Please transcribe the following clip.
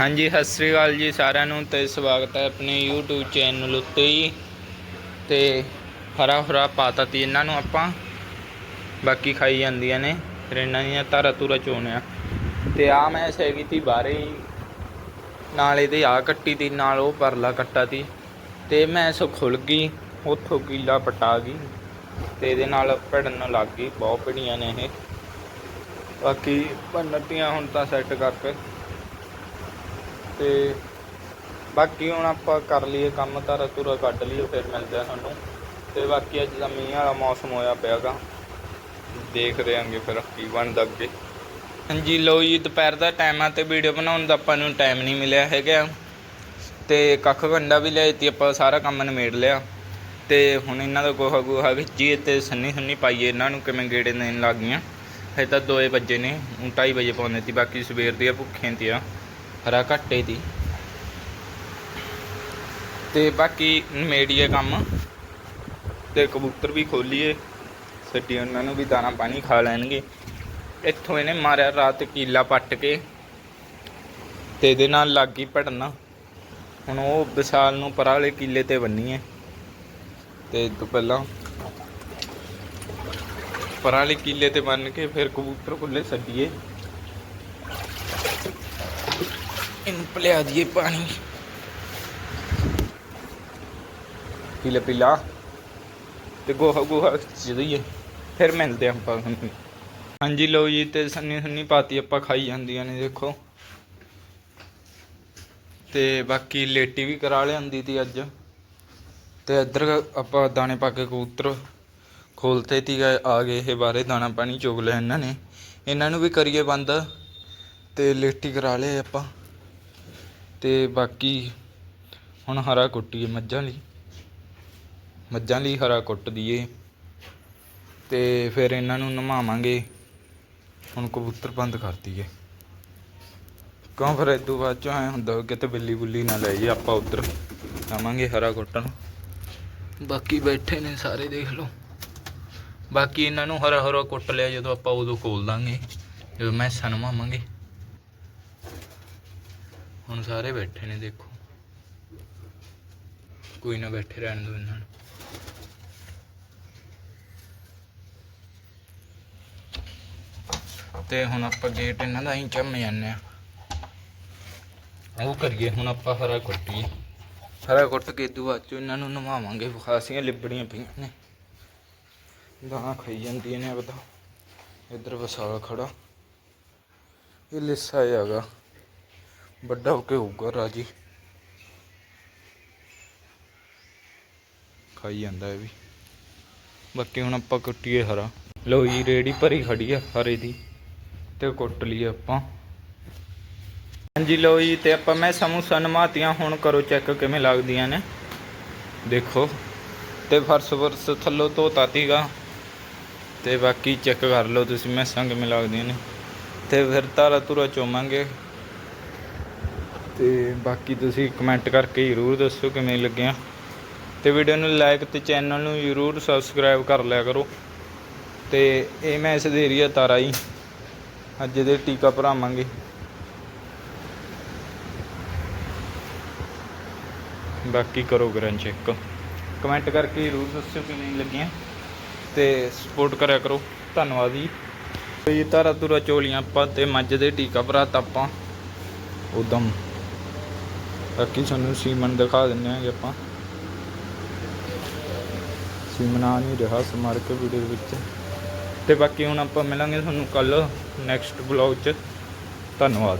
ਹਾਂਜੀ, ਸਤਿ ਸ੍ਰੀ ਅਕਾਲ ਜੀ ਸਾਰਿਆਂ ਨੂੰ ਤੇ ਸਵਾਗਤ ਹੈ ਆਪਣੇ YouTube ਚੈਨਲ ਉੱਤੇ ਹੀ ਤੇ ਹਰਾ ਹਰਾ ਪਾਤਾ ਤੀ ਇਹਨਾਂ ਨੂੰ ਆਪਾਂ। ਬਾਕੀ ਖਾਈ ਜਾਂਦੀਆਂ ਨੇ, ਫਿਰ ਇਹਨਾਂ ਦੀਆਂ ਧਾਰਾ ਧੂਰਾ ਚੋਣਿਆ ਤੇ ਆ ਮੈਂ ਹੈਗੀ ਤੀ ਬਾਹਰੇ ਹੀ ਨਾਲ ਇਹਦੇ ਆ ਕੱਟੀ ਤੀ, ਨਾਲ ਉਹ ਪਰਲਾ ਕੱਟਾ ਤੀ। ਤੇ ਮੈਂ ਸੋ ਖੁੱਲ ਗਈ, ਉੱਥੋਂ ਕੀਲਾ ਪਟਾ ਗਈ। ਤੇ ਇਹਦੇ ਨਾਲ ਭਿੜਨ ਲੱਗ ਗਈ, ਬਹੁਤ ਭਿੜੀਆਂ ਨੇ ਇਹ। ਬਾਕੀ ਭੰਨਤੀਆਂ ਹੁਣ ਤਾਂ ਸੈੱਟ ਕਰਕੇ ਤੇ ਬਾਕੀ ਹੁਣ ਆਪਾਂ ਕਰ ਲਈਏ ਕੰਮ, ਧਾਰਾ ਧੁਰਾ ਕੱਢ ਲਈਏ, ਫਿਰ ਮਿਲਦੇ ਆ ਤੁਹਾਨੂੰ। ਤੇ ਬਾਕੀ ਅੱਜ ਦਾ ਮੀਂਹ ਵਾਲਾ ਮੌਸਮ ਹੋਇਆ ਪਿਆਗਾ। ਦੇਖ ਰਹੇ ਆਂਗੇ ਫਿਰ ਕੀ ਬਣਦਾ ਅੱਗੇ। ਹਾਂਜੀ ਲੋ ਜੀ, ਦੁਪਹਿਰ ਦਾ ਟਾਈਮ ਆ ਤੇ ਵੀਡੀਓ ਬਣਾਉਣ ਦਾ ਆਪਾਂ ਨੂੰ ਟਾਈਮ ਨਹੀਂ ਮਿਲਿਆ ਹੈਗਾ। ਤੇ ਕੱਖ ਕੰਡਾ ਵੀ ਲਿਆਈ ਤੀ, ਆਪਾਂ ਸਾਰਾ ਕੰਮ ਨਿਮੇੜ ਲਿਆ। ਤੇ ਹੁਣ ਇਹਨਾਂ ਦਾ ਗੋਹਾ ਗੋਹਾ ਵਿੱਚੀਏ ਤੇ ਸੰਨੀ ਸੰਨੀ ਪਾਈਏ ਇਹਨਾਂ ਨੂੰ, ਕਿਵੇਂ ਗੇੜੇ ਦੇਣ ਲੱਗ ਗਈਆਂ ਹਜੇ ਤਾਂ 2 ਵਜੇ ਨੇ, ਹੁਣ 2:30 ਵਜੇ ਪਾਉਂਦੇ ਤੀ, ਬਾਕੀ ਸਵੇਰ ਦੀਆਂ ਭੁੱਖੀਆਂ ਤੀਆਂ ਹਰਾ ਘੱਟੇ ਦੀ। ਤੇ ਬਾਕੀ ਨਿਮੇੜੀਏ ਕੰਮ। ਤੇ ਕਬੂਤਰ ਵੀ ਖੋਲੀਏ। ਸੱਡੀ ਉਹਨਾਂ ਨੂੰ ਵੀ ਦਾਣਾ ਪਾਣੀ ਖਾ ਲੈਣਗੇ। ਇੱਥੋਂ ਇਹਨੇ ਮਾਰਿਆ ਰਾਤ ਕੀਲਾ ਪੱਟ ਕੇ। ਤੇ ਇਹਦੇ ਨਾਲ ਲੱਗ ਗਈ ਭੜਨਾ। ਹੁਣ ਉਹ ਵਿਸ਼ਾਲ ਨੂੰ ਪਰਾਂ ਵਾਲੇ ਕੀਲੇ ਤੇ ਬੰਨੀਏ। ਤੇ ਇਹ ਤੋਂ ਪਹਿਲਾਂ ਪਰਾਂ ਵਾਲੇ ਕੀਲੇ ਤੇ ਬੰਨ ਕੇ ਫਿਰ ਕਬੂਤਰ ਖੁੱਲੇ ਛੱਡੀਏ ਇਹਨੂੰ ਪਿਲਾ ਦਈਏ ਪਾਣੀ। ਪੀਲਾ ਪੀਲਾ। ਤੇ ਗੋਹਾ ਗੋਹਾ ਚੀਈਏ ਫਿਰ ਮਿਲਦੇ ਆਪਾਂ ਤੁਹਾਨੂੰ ਹਾਂਜੀ ਲਓ ਜੀ, ਤੇ ਸੰਨੀ ਸੰਨੀ ਪਾਤੀ ਆਪਾਂ ਖਾਈ ਜਾਂਦੀਆਂ ਨੇ, ਦੇਖੋ। ਤੇ ਬਾਕੀ ਲੇਟੀ ਵੀ ਕਰਾ ਲਿਆਂਦੀ ਤੀ ਅੱਜ। ਤੇ ਇੱਧਰ ਆਪਾਂ ਦਾਣੇ ਪਾ ਕੇ ਕਬੂਤਰ ਖੋਲਤੇ ਤੀ ਆ ਗਏ ਇਹ ਬਾਰੇ ਦਾਣਾ ਪਾਣੀ ਚੋਗ ਲਿਆ ਇਹਨਾਂ ਨੇ। ਇਹਨਾਂ ਨੂੰ ਵੀ ਕਰੀਏ ਬੰਦ, ਤੇ ਲੇਟੀ ਕਰਾ ਲਏ ਆਪਾਂ। ਤੇ ਬਾਕੀ ਹੁਣ ਹਰਾ ਕੁੱਟੀਏ ਮੱਝਾਂ ਲਈ। ਮੱਝਾਂ ਲਈ ਹਰਾ ਕੁੱਟ ਦਈਏ। ਤੇ ਫਿਰ ਇਹਨਾਂ ਨੂੰ ਨਮਾਵਾਂਗੇ। ਹੁਣ ਕਬੂਤਰ ਬੰਦ ਕਰ ਦਈਏ। ਕਿਉਂ ਫਿਰ ਇਦੋਂ ਬਾਅਦ ਚੋਂ ਐ ਹੁੰਦਾ ਕਿਤੇ ਬਿੱਲੀ ਬੁੱਲੀ ਨਾ ਲੈ ਜੇ ਆਪਾਂ ਉਧਰ ਆਵਾਂਗੇ ਹਰਾ ਕੁੱਟਣ। ਬਾਕੀ ਬੈਠੇ ਨੇ ਸਾਰੇ ਦੇਖ ਲਓ। ਬਾਕੀ ਇਹਨਾਂ ਨੂੰ ਹਰਾ ਹਰਾ ਕੁੱਟ ਲਿਆ, ਜਦੋਂ ਆਪਾਂ ਉਦੋਂ ਖੋਲ ਦਾਂਗੇ। ਜਦੋਂ ਮੈਂ ਨਮਾਵਾਂਗੇ। ਹੁਣ ਸਾਰੇ ਬੈਠੇ ਨੇ, ਦੇਖੋ। ਕੋਈ ਨਾ ਬੈਠੇ ਰਹਿਣ ਦੋ ਇਹਨਾਂ ਨੂੰ। ਤੇ ਹੁਣ ਆਪਾਂ ਗੇਟ ਇਹਨਾਂ ਦਾ ਹੀ ਚੰਮ ਜਾਂਦੇ ਆ ਉਹ ਕਰੀਏ, ਹੁਣ ਆਪਾਂ ਹਰਾ ਕੁੱਟੀਏ। ਹਰਾ ਕੁੱਟ ਕੇ ਦੂ ਬਾਅਦ ਚੋਂ ਇਹਨਾਂ ਨੂੰ ਨਵਾਵਾਂਗੇ ਖਾਸੀਆਂ ਲਿਬੜੀਆਂ ਪਈਆਂ ਨੇ। ਦਾਣਾ ਖਾਈ ਜਾਂਦੀਆਂ ਨੇ ਆਪਦਾ। ਇੱਧਰ ਵਸਾਲ ਖੜਾ। ਇਹ ਲਿੱਸਾ ਹੈਗਾ। ਵੱਡਾ ਹੋ ਕੇ ਹੋਊਗਾ ਰਾਜੀ। ਖਾਈ ਜਾਂਦਾ ਇਹ ਵੀ। ਬਾਕੀ ਹੁਣ ਆਪਾਂ ਕੁੱਟੀਏ ਹਰਾ। ਲੋ ਜੀ, ਰੇੜੀ ਭਰੀ ਖੜੀ ਆ ਹਰੇ ਦੀ ਤੇ ਕੁੱਟ ਲਈਏ ਆਪਾਂ। ਹਾਂਜੀ ਲੋ ਜੀ, ਤੇ ਆਪਾਂ ਮੈਂ ਸਮੂਸਾ ਨਮਾਤੀਆਂ ਹੁਣ ਕਰੋ ਚੈੱਕ ਕਿਵੇਂ ਲੱਗਦੀਆਂ ਨੇ। ਦੇਖੋ, ਤੇ ਫਰਸ਼ ਫਰਸ਼ ਥੱਲੋਂ ਧੋਤਾ ਤੀਗਾ ਤੇ ਬਾਕੀ ਚੈੱਕ ਕਰ ਲਓ ਤੁਸੀਂ ਮੈਸਾਂ ਕਿਵੇਂ ਲੱਗਦੀਆਂ ਨੇ। ਤੇ ਫਿਰ ਤਾਰਾ ਤੁਰਾ ਚੋਵਾਂਗੇ ਤੇ ਬਾਕੀ ਤੁਸੀਂ ਕਮੈਂਟ ਕਰਕੇ ਜ਼ਰੂਰ ਦੱਸੋ ਕਿਵੇਂ ਲੱਗਿਆ। ਤੇ ਵੀਡੀਓ ਨੂੰ ਲਾਈਕ ਤੇ ਚੈਨਲ ਨੂੰ ਜ਼ਰੂਰ ਸਬਸਕ੍ਰਾਈਬ ਕਰ ਲਿਆ ਕਰੋ। ਤੇ ਇਹ ਮੈਂ ਇਸ ਦੇ ਏਰੀਆ ਤਾਰਾ ਹੀ। ਅੱਜ ਇਹਦੇ ਟੀਕਾ ਭਰਾਵਾਂਗੇ। ਬਾਕੀ ਕਰੋ ਗਰਨ ਚੈੱਕ ਕਮੈਂਟ ਕਰਕੇ ਜ਼ਰੂਰ ਦੱਸਿਓ ਕਿਵੇਂ ਲੱਗੀਆਂ। ਤੇ ਸਪੋਰਟ ਕਰਿਆ ਕਰੋ। ਧੰਨਵਾਦ ਜੀ। ਇਹ ਤਾਰਾ ਤੁਰਾ ਚੋਲੀਆਂ ਆਪਾਂ ਤੇ ਮੱਝ ਦੇ ਟੀਕਾ ਭਰਾਤਾ ਆਪਾਂ। ਉਦਮ। ਬਾਕੀ ਤੁਹਾਨੂੰ ਸੀਮਨ ਦਿਖਾ ਦਿੰਨੇ ਆਂਗੇ ਆਪਾਂ। ਸੀਮਨ ਆ ਨਹੀਂ ਰਿਹਾ ਸਮਾਰ ਵੀਡੀਓ ਵਿੱਚ। ਤੇ ਬਾਕੀ ਹੁਣ ਆਪਾਂ ਮਿਲਾਂਗੇ ਤੁਹਾਨੂੰ ਕੱਲ ਨੈਕਸਟ ਬਲੌਗ 'ਚ। ਧੰਨਵਾਦ।